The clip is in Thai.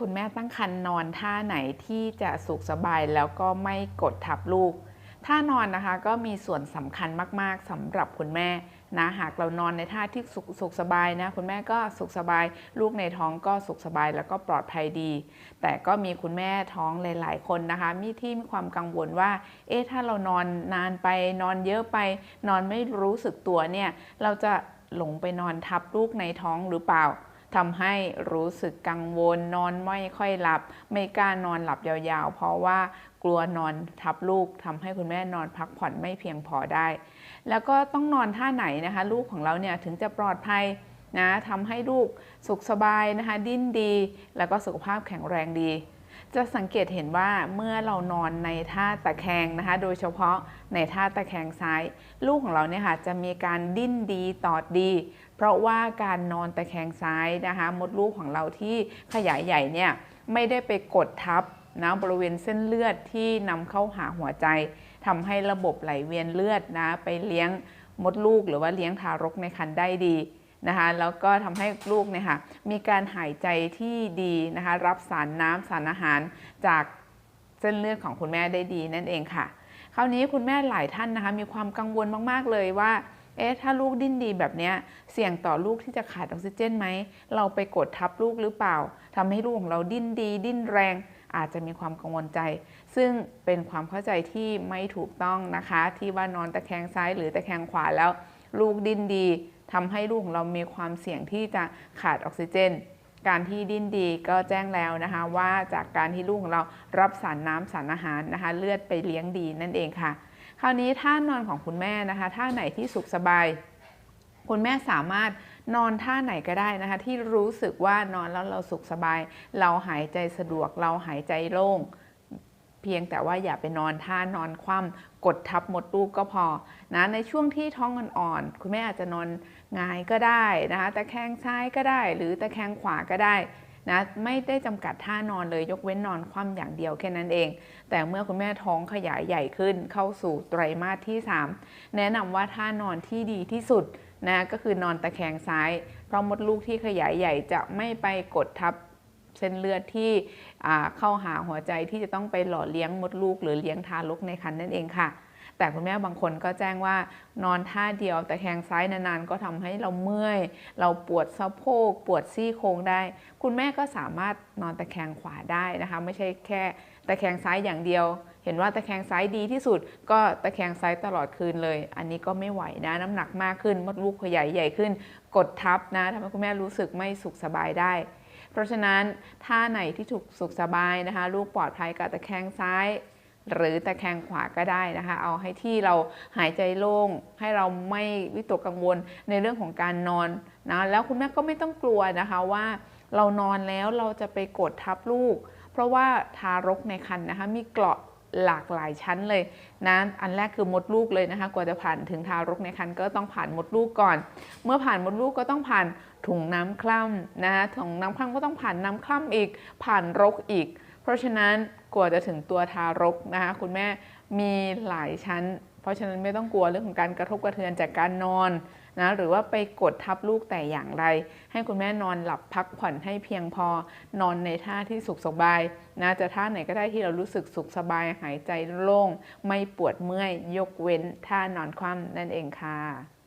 คุณแม่ตั้งครรภ์นอนท่าไหนที่จะสุขสบายแล้วก็ไม่กดทับลูก ท่านอนนะคะก็มีส่วนสำคัญมากๆสำหรับคุณแม่นะหากเรานอนในท่าที่สุขสุขสบายนะคุณแม่ก็สุขสบาย ลูกในท้องก็สุขสบายแล้วก็ปลอดภัยดี แต่ก็มีคุณแม่ท้องหลาย ๆ คนนะคะ มีที่มีความกังวลว่า เอ๊ะถ้าเรานอนนานไปนอนเยอะไป นอนไม่รู้สึกตัวเนี่ยเราจะหลงไปนอนทับลูกในท้องหรือเปล่า ทำให้รู้สึกกังวลนอนไม่ค่อยหลับ ไม่กล้านอนหลับยาวๆ เพราะว่ากลัวนอนทับลูกทำให้คุณแม่นอนพักผ่อนไม่เพียงพอได้ แล้วก็ต้องนอนท่าไหนนะคะ ลูกของเราเนี่ยถึงจะปลอดภัยนะทำให้ลูกสุขสบายนะคะ ดิ้นดี แล้วก็สุขภาพแข็งแรงดี จะสังเกตเห็นว่าเมื่อเรานอนในท่าตะแคงนะคะ โดยเฉพาะในท่าตะแคงซ้าย ลูกของเราเนี่ยค่ะจะมีการดิ้นดีตอดดี เพราะว่าการนอนตะแคงซ้ายนะคะ มดลูกของเราที่ขยายใหญ่เนี่ยไม่ได้ไปกดทับนะบริเวณเส้นเลือดที่นำเข้าหาหัวใจทำให้ระบบไหลเวียนเลือดนะไปเลี้ยงมดลูกหรือว่าเลี้ยงทารกในครรภ์ได้ดี นะคะแล้วก็ทำให้ลูกเนี่ยค่ะมีการหายใจที่ดีนะคะรับสารน้ำสารอาหารจากเส้นเลือดของคุณแม่ได้ดีนั่นเองค่ะ คราวนี้คุณแม่หลายท่านนะคะมีความกังวลมากๆเลยว่าเอ๊ะถ้าลูกดิ้นดีแบบนี้เสี่ยงต่อลูกที่จะขาดออกซิเจนไหม เราไปกดทับลูกหรือเปล่าทำให้ลูกของเราดิ้นดี ดิ้นแรง อาจจะมีความกังวลใจ ซึ่งเป็นความเข้าใจที่ไม่ถูกต้องนะคะ ที่ว่านอนตะแคงซ้ายหรือตะแคงขวาแล้ว ลูกดิ้นดี ทำให้ลูกของเรามีความเสี่ยงที่จะขาดออกซิเจน การที่ดิ้นดีก็แจ้งแล้วนะคะ ว่าจากการที่ลูกของเรารับสารน้ำสารอาหารนะคะ เลือดไปเลี้ยงดีนั่นเองค่ะ คราวนี้ท่านอนของคุณแม่นะคะท่าไหนที่สุขสบาย คุณแม่สามารถนอนท่าไหนก็ได้นะคะ ที่รู้สึกว่านอนแล้วเราสุขสบาย เราหายใจสะดวกเราหายใจโล่ง เพียงแต่ว่าอย่าไปนอนท่านอนคว่ำกดทับมดลูกก็พอนะในช่วงที่ท้องอ่อนๆคุณแม่อาจจะนอนงายก็ได้นะคะตะแคงซ้ายก็ได้ หรือตะแคงขวาก็ได้นะไม่ได้จำกัดท่านอนเลยยกเว้นนอนคว่ำอย่างเดียวแค่นั้นเอง แต่เมื่อคุณแม่ท้องขยายใหญ่ขึ้นเข้าสู่ไตรมาสที่ 3 แนะนำว่าท่านอนที่ดีที่สุดนะก็คือนอนตะแคงซ้าย เพราะมดลูกที่ขยายใหญ่จะไม่ไปกดทับ เส้นเลือดที่เข้าหาหัวใจที่จะต้องไปหล่อเลี้ยงมดลูก หรือเลี้ยงทารกในครรภ์นั่นเองค่ะ แต่คุณแม่บางคนก็แจ้งว่านอนท่าเดียวแต่แคงซ้ายนานๆ ก็ทำให้เราเมื่อย เราปวดสะโพก ปวดซี่โครงได้ คุณแม่ก็สามารถนอนตะแคงขวาได้นะคะ ไม่ใช่แค่ตะแคงซ้ายอย่างเดียวเห็นว่าตะแคงซ้ายดีที่สุด ก็ตะแคงซ้ายตลอดคืนเลย อันนี้ก็ไม่ไหวนะน้ำหนักมากขึ้นมดลูกขยายใหญ่ขึ้น กดทับนะทำให้คุณแม่รู้สึกไม่สุขสบายได้ เพราะฉะนั้นท่าไหนที่ถูกสุขสบายนะคะ ลูกปลอดภัยกับตะแคงซ้าย หรือตะแคงขวาก็ได้นะคะ เอาให้ที่เราหายใจโล่ง ให้เราไม่วิตกกังวลในเรื่องของการนอนนะแล้วคุณแม่ก็ไม่ต้องกลัวนะคะว่าเรานอนแล้วเราจะไปกดทับลูก เพราะว่าทารกในครรภ์นะคะมีเกราะ หลากหลายชั้นเลยนะอันแรกคือมดลูกเลยนะคะ กว่าจะผ่านถึงทารกในครรภ์ก็ต้องผ่านมดลูกก่อน เมื่อผ่านมดลูกก็ต้องผ่านถุงน้ำคร่ำนะคะถุงน้ำคร่ำก็ต้องผ่านน้ำคร่ำอีก ผ่านรกอีก เพราะฉะนั้นกว่าจะถึงตัวทารกนะคะคุณแม่มีหลายชั้น เพราะฉะนั้นไม่ต้องกลัวเรื่องของการกระทบกระเทือนจากการนอน นะหรือว่าไปกดทับลูกแต่อย่างไร ให้คุณแม่นอนหลับพักผ่อนให้เพียงพอ นอนในท่าที่สุขสบายนะจะท่าไหนก็ได้ที่เรารู้สึกสุขสบายหายใจโล่ง ไม่ปวดเมื่อยยกเว้นท่านอนคว่ำนั่นเองค่ะ